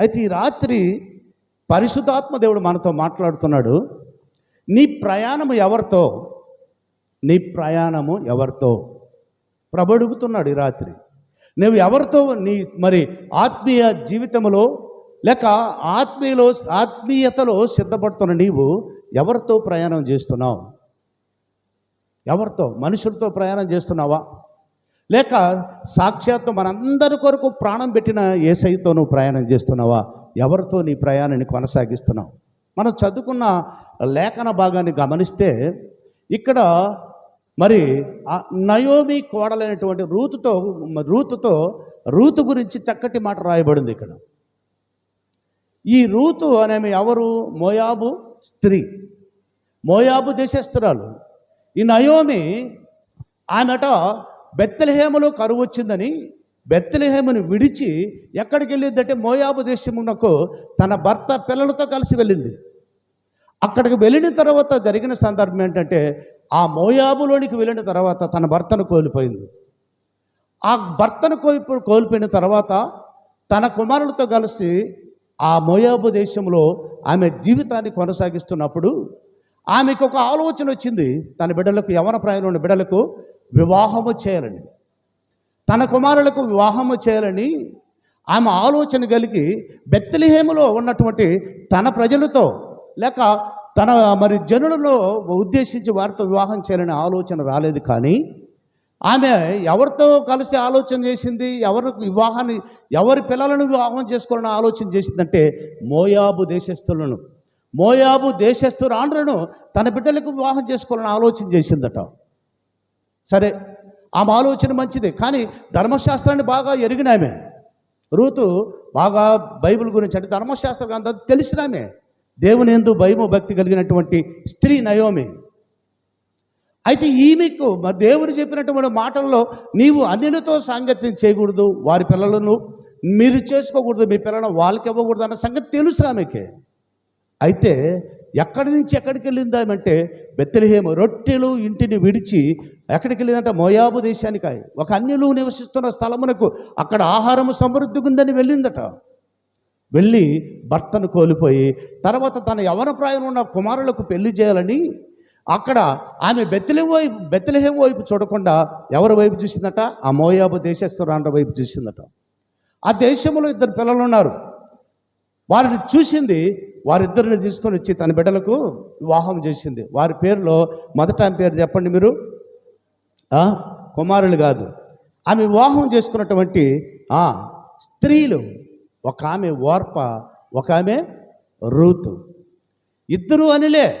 అయితే ఈ రాత్రి పరిశుద్ధాత్మ దేవుడు మనతో మాట్లాడుతున్నాడు. నీ ప్రయాణము ఎవరితో? నీ ప్రయాణము ఎవరితో? ప్రభు అడుగుతున్నాడు ఈ రాత్రి. నువ్వు ఎవరితో? నీ మరి ఆత్మీయ జీవితంలో లేక ఆత్మీయలో ఆత్మీయతలో సిద్ధపడుతున్న నీవు ఎవరితో ప్రయాణం చేస్తున్నావు? ఎవరితో? మనుషులతో ప్రయాణం చేస్తున్నావా? లేక సాక్షాత్తు మనందరి కొరకు ప్రాణం పెట్టిన ఏసైతో నువ్వు ప్రయాణం చేస్తున్నావా? ఎవరితో నీ ప్రయాణాన్ని కొనసాగిస్తున్నావు? మనం చదువుకున్న లేఖన భాగాన్ని గమనిస్తే ఇక్కడ మరి ఆ నయోమి కోడలైనటువంటి రూతుతో రూతుతో రూతు గురించి చక్కటి మాట రాయబడింది ఇక్కడ. ఈ రూతు అనేమి ఎవరు? మోయాబు స్త్రీ. మోయాబు దేశస్తురాలు ఈ నయోమి ఆమెట బెత్తలహేమలో కరువు వచ్చిందని బెత్తలహేమను విడిచి ఎక్కడికి వెళ్ళిందంటే మోయాబు దేశమునకు తన భర్త పిల్లలతో కలిసి వెళ్ళింది. అక్కడికి వెళ్ళిన తర్వాత జరిగిన సందర్భం ఏంటంటే ఆ మోయాబులోనికి వెళ్ళిన తర్వాత తన భర్తను కోల్పోయింది. ఆ భర్తను కోల్పో కోల్పోయిన తర్వాత తన కుమారులతో కలిసి ఆ మోయాబు దేశంలో ఆమె జీవితాన్ని కొనసాగిస్తున్నప్పుడు ఆమెకు ఒక ఆలోచన వచ్చింది. తన బిడ్డలకు యవన ప్రాయంలో ఉన్న బిడ్డలకు వివాహము చేయాలని. తన కుమారులకు వివాహము చేయాలని ఆమె ఆలోచన కలిగి బెత్తలిహేములో ఉన్నటువంటి తన ప్రజలతో లేక తన మరి జనులలో ఉద్దేశించి వారితో వివాహం చేయాలనే ఆలోచన రాలేదు కానీ ఆమె ఎవరితో కలిసి ఆలోచన చేసింది ఎవరికి వివాహాన్ని ఎవరి పిల్లలను వివాహం చేసుకోవాలని ఆలోచన చేసిందంటే మోయాబు దేశస్తులను మోయాబు దేశస్థురాండ్రను తన బిడ్డలకు వివాహం చేసుకోవాలని ఆలోచన చేసిందట. సరే ఆమె ఆలోచన మంచిది కానీ ధర్మశాస్త్రాన్ని బాగా ఎరిగిన ఆమె. రూతు బాగా బైబిల్ గురించి అంటే ధర్మశాస్త్రం అంత తెలిసిన ఆమె. దేవుని ఎందు భయము భక్తి కలిగినటువంటి స్త్రీ నయోమి. అయితే ఈమెకు మా దేవుడు చెప్పినటువంటి మాటల్లో నీవు అన్యులతో సాంగత్యం చేయకూడదు వారి పిల్లలను మీరు చేసుకోకూడదు మీ పిల్లలను వాళ్ళకి ఇవ్వకూడదు అన్న సంగతి తెలుసు ఆమెకి. అయితే ఎక్కడి నుంచి ఎక్కడికి వెళ్ళింది ఆమె బెత్తలిహేము రొట్టెలు ఇంటిని విడిచి ఎక్కడికి వెళ్ళిందంటే మోయాబు దేశానికి ఒక అన్యులు నివసిస్తున్న స్థలమునకు అక్కడ ఆహారము సమృద్ధిగా ఉందని వెళ్ళిందట. వెళ్ళి భర్తను కోల్పోయి తర్వాత తన యవన ప్రాయం ఉన్న కుమారులకు పెళ్ళి చేయాలని అక్కడ ఆమె బెత్తలెం వైపు బెత్తలహేం వైపు చూడకుండా ఎవరి వైపు చూసిందట? ఆ మోయాబు దేశస్థురాండ వైపు చూసిందట. ఆ దేశంలో ఇద్దరు పిల్లలు ఉన్నారు. వారిని చూసింది వారిద్దరిని తీసుకొని వచ్చి తన బిడ్డలకు వివాహం చేసింది. వారి పేరులో మొదట ఆమె పేరు చెప్పండి మీరు? కుమారులు కాదు. ఆమె వివాహం చేసుకున్నటువంటి ఆ, స్త్రీలు ఒక ఆమె ఓర్ప ఒక ఆమె రూతు. ఇద్దరు అనిలే.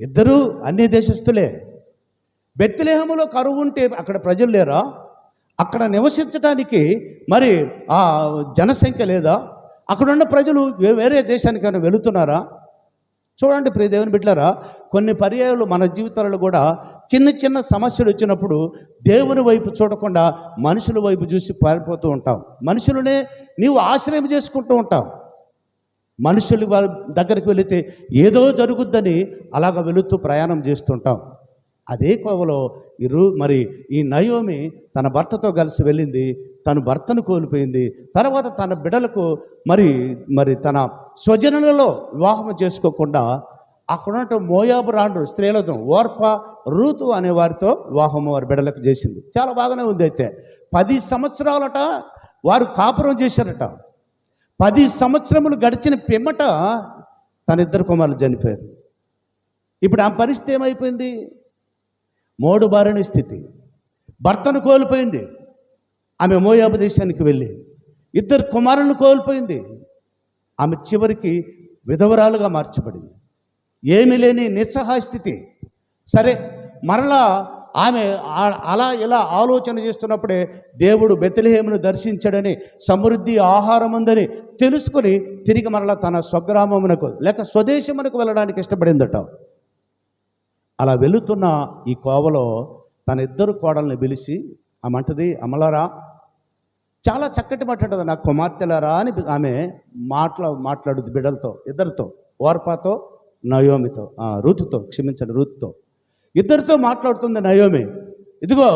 ఇద్దరు అన్ని దేశస్తులే బెత్తిలేహములో కరువు ఉంటే అక్కడ ప్రజలు లేరా? అక్కడ నివసించడానికి మరి ఆ జనసంఖ్య లేదా? అక్కడున్న ప్రజలు వేరే దేశానికైనా వెళుతున్నారా? చూడండి ప్రియ దేవుని బిడ్డలారా కొన్ని పర్యాయాలు మన జీవితాలలో కూడా చిన్న చిన్న సమస్యలు వచ్చినప్పుడు దేవుని వైపు చూడకుండా మనుషుల వైపు చూసి పారిపోతూ ఉంటాం. మనుషులనే నీవు ఆశ్రయం చేసుకుంటూ ఉంటావు. మనుషులు వాళ్ళ దగ్గరికి వెళితే ఏదో జరుగుద్దని అలాగ వెళుతూ ప్రయాణం చేస్తుంటాం. అదే కోవలో ఇరు మరి ఈ నయోమి తన భర్తతో కలిసి వెళ్ళింది తన భర్తను కోల్పోయింది. తర్వాత తన బిడలకు మరి మరి తన స్వజనులలో వివాహం చేసుకోకుండా అక్కడ మోయాబు రాండ్రు స్త్రీలతో ఓర్ప రూతు అనే వారితో వివాహము వారి బిడలకు చేసింది. చాలా బాగానే ఉంది అయితే. పది సంవత్సరాలట వారు కాపురం చేశారట. పది సంవత్సరములు గడిచిన పిమ్మట తన ఇద్దరు కుమారులు చనిపోయారు. ఇప్పుడు ఆ పరిస్థితి ఏమైపోయింది? మోడు బారిన స్థితి. భర్తను కోల్పోయింది. ఆమె మోయాబు దేశానికి వెళ్ళి ఇద్దరు కుమారులను కోల్పోయింది. ఆమె చివరికి విధవరాలుగా మార్చబడింది. ఏమీ లేని నిస్సహాయ స్థితి. సరే మరలా ఆమె అలా ఇలా ఆలోచన చేస్తున్నప్పుడే దేవుడు బెత్తలహేమును దర్శించడని సమృద్ధి ఆహారం ఉందని తెలుసుకుని తిరిగి మరలా తన స్వగ్రామమునకు లేక స్వదేశమునకు వెళ్ళడానికి ఇష్టపడిందట. అలా వెళుతున్న ఈ కోవలో తన ఇద్దరు కోడల్ని పిలిచి ఆమంటది అమలారా చాలా చక్కటి మాట్లాడదు నా కుమార్తెలరా అని ఆమె మాట్లా మాట్లాడుద్ది బిడ్డలతో ఇద్దరితో. ఓర్పాతో నయోమితో. రుతుతో క్షమించండి రుతుతో. ఇద్దరితో మాట్లాడుతుంది నయోమి. ఇదిగో